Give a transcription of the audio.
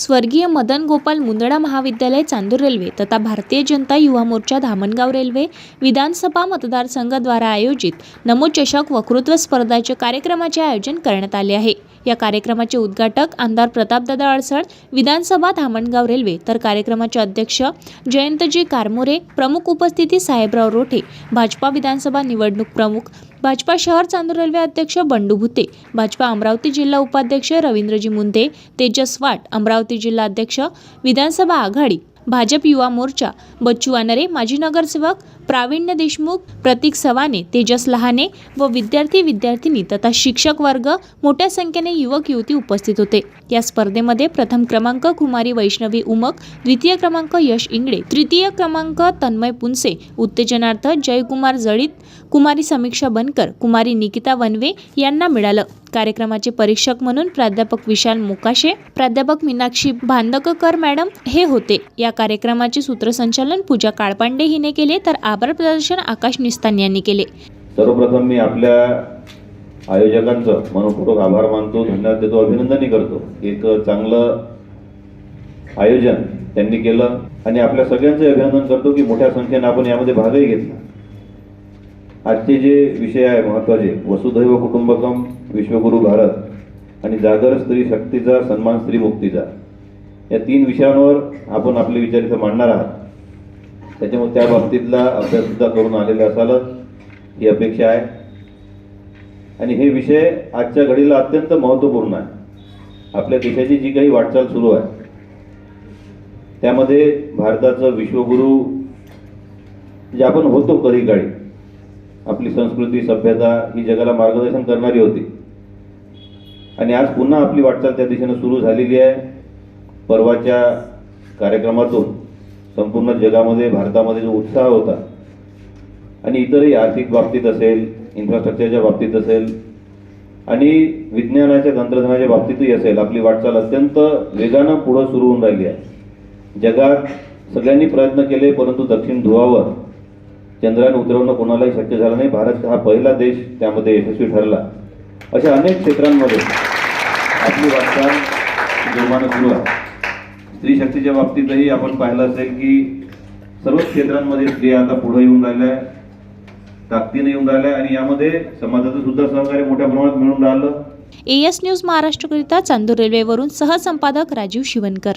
स्वर्गीय मदन गोपाल मुंदडा महाविद्यालय चांदूर रेल्वे तथा भारतीय जनता युवा मोर्चा धामणगाव रेल्वे विधानसभा मतदारसंघाद्वारा आयोजित नमो चषक वक्तृत्व स्पर्धाच्या कार्यक्रमाचे आयोजन करण्यात आले आहे. या कार्यक्रमाचे उद्घाटक आमदार प्रतापदादा अडसड विधानसभा धामणगाव रेल्वे. तर कार्यक्रमाचे अध्यक्ष जयंतजी कारमोरे प्रमुख उपस्थिती साहेबराव रोठे भाजपा विधानसभा निवडणूक प्रमुख भाजपा शहर चांदूर रेल्वे अध्यक्ष बंडू भुते भाजपा अमरावती जिल्हा उपाध्यक्ष रवींद्रजी मुंदे तेजस वाट अमरावती जिल्हा अध्यक्ष विधानसभा आघाडी भाजप युवा मोर्चा बच्चू अनरे माजी नगरसेवक प्रावीण्य देशमुख प्रतीक सवाने तेजस लहाने व विद्यार्थी विद्यार्थिनी तथा शिक्षक वर्ग मोठ्या संख्येने युवक युवती उपस्थित होते. या स्पर्धेमध्ये प्रथम क्रमांक कुमारी वैष्णवी उमक द्वितीय क्रमांक यश इंगळे तृतीय क्रमांक तन्मय पुनसे उत्तेजनार्थ जयकुमार जळीत कुमारी समीक्षा बनकर कुमारी निकिता वनवे यांना मिळालं. कार्यक्रमाचे परीक्षक म्हणून प्राध्यापक विशाल मोकाशे प्राध्यापक मीनाक्षी भांदककर मॅडम हे होते. या कार्यक्रमाचे सूत्रसंचालन पूजा काळपांडे हिने केले तर आभार प्रदर्शन आकाश निस्तान यांनी केले. सर्वप्रथम मी आपल्या आयोजकांचं मनपूर्वक आभार मानतो धन्यवाद देतो अभिनंदनही करतो. एक चांगलं आयोजन त्यांनी केलं आणि आपल्या सगळ्यांचं अभिनंदन करतो की मोठ्या संख्येनं आपण यामध्ये भागही घेतला. आजचे जे विषय आहे महत्त्वाचे वसुधैव कुटुंबकम विश्वगुरु भारत आणि जागर स्त्री शक्तीचा सन्मान स्त्री मुक्तीचा. या तीन विषयांवर आपण आपले विचार इथं मांडणार आहात. त्याच्यामुळे त्या बाबतीतला अभ्याससुद्धा करून आलेला असालच ही अपेक्षा आहे. आणि हे विषय आजच्या घडीला अत्यंत महत्त्वपूर्ण आहे. आपल्या देशाची जी काही वाटचाल सुरू आहे त्यामध्ये भारताचं विश्वगुरु जे आपण होतो कधी काळी आपली संस्कृती सभ्यता ही जगाला मार्गदर्शन करणारी होती. आणि आज पुन्हा आपली वाटचाल त्या दिशेनं सुरू झालेली आहे. परवाच्या कार्यक्रमातून संपूर्ण जगामध्ये भारतामध्ये जो उत्साह होता आणि इतरही आर्थिक बाबतीत असेल इन्फ्रास्ट्रक्चरच्या बाबतीत असेल आणि विज्ञानाच्या तंत्रज्ञानाच्या बाबतीतही असेल आपली वाटचाल अत्यंत वेगानं पुढं सुरू होऊन राहिली आहे. जगात सगळ्यांनी प्रयत्न केले परंतु दक्षिण धुवावर चंद्राने उतरवणं कोणालाही शक्य झालं नाही. भारत हा पहिला देश त्यामध्ये यशस्वी ठरला. अशा अनेक क्षेत्रांमध्ये आपली वाटचाल जोमानं सुरू आहे. स्त्री शक्तीच्या बाबतीतही आपण पाहिलं असेल की सर्वच क्षेत्रांमध्ये स्त्रिया आता पुढे येऊन राहिल्या आहे. ताकदीने येऊन राहिल्या आहे आणि यामध्ये समाजाचं सुद्धा सहकार्य मोठ्या प्रमाणात मिळून राहिलं. एएस न्यूज महाराष्ट्रकरिता चांदूर रेल्वेवरून सहसंपादक राजीव शिवनकर.